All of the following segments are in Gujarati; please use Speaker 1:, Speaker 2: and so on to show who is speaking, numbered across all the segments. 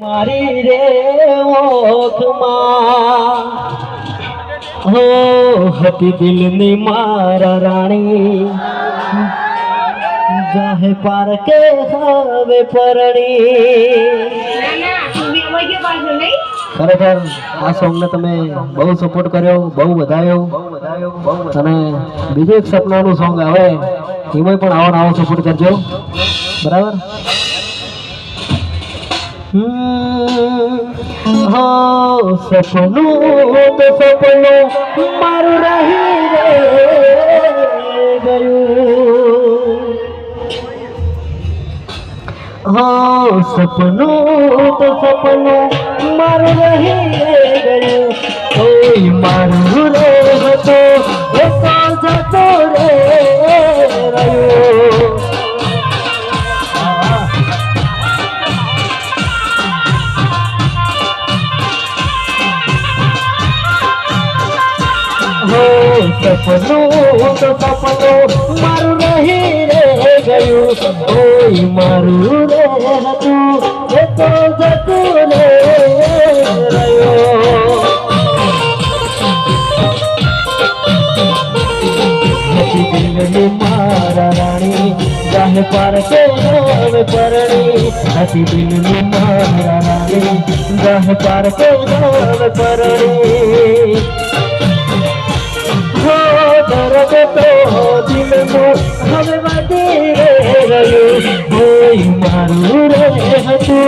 Speaker 1: મારી રે ઓખમાં. હો હતી દિલની મારા રાણી. જાહે પાર કે હવે પરણી. ખરેખર આ સોંગને તમે બહુ સપોર્ટ કર્યો બહુ વધાયો અને બીજું એક સપનાનું સોંગ આવે એમાં પણ આવો આવો સપોર્ટ કરજો. બરાબર? हो सपनों तो सपनों मर रही हो सपनों तो सपनों मर रही गई कोई मार सपनो तो रे गयो रे तू तो रयो मारा रानी जाहे पार के नाम परणी हसी दिल में मारा रानी जाहे के नाम হবে বাদে রয়ু ওই মারু রে হাতু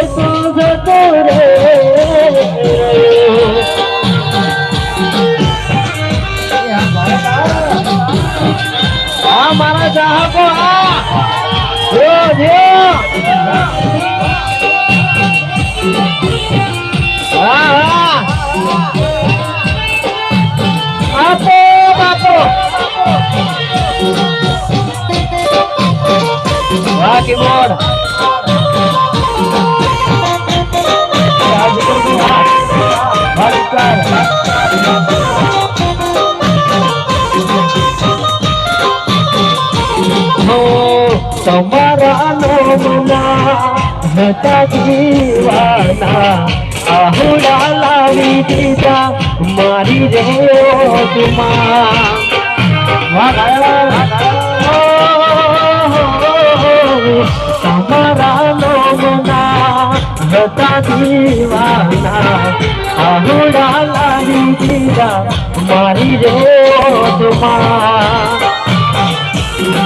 Speaker 1: এসো যত রে हमारा जहाँ को रोज વાહ કીબોર્ડ હો તમારા નોમના હતા જીવાના. આહુડા લાવી દીધા મારી રે ઓટમાં વાહ. જતા દીવાના આહુડા લાલી જીરા મારી રોજમાં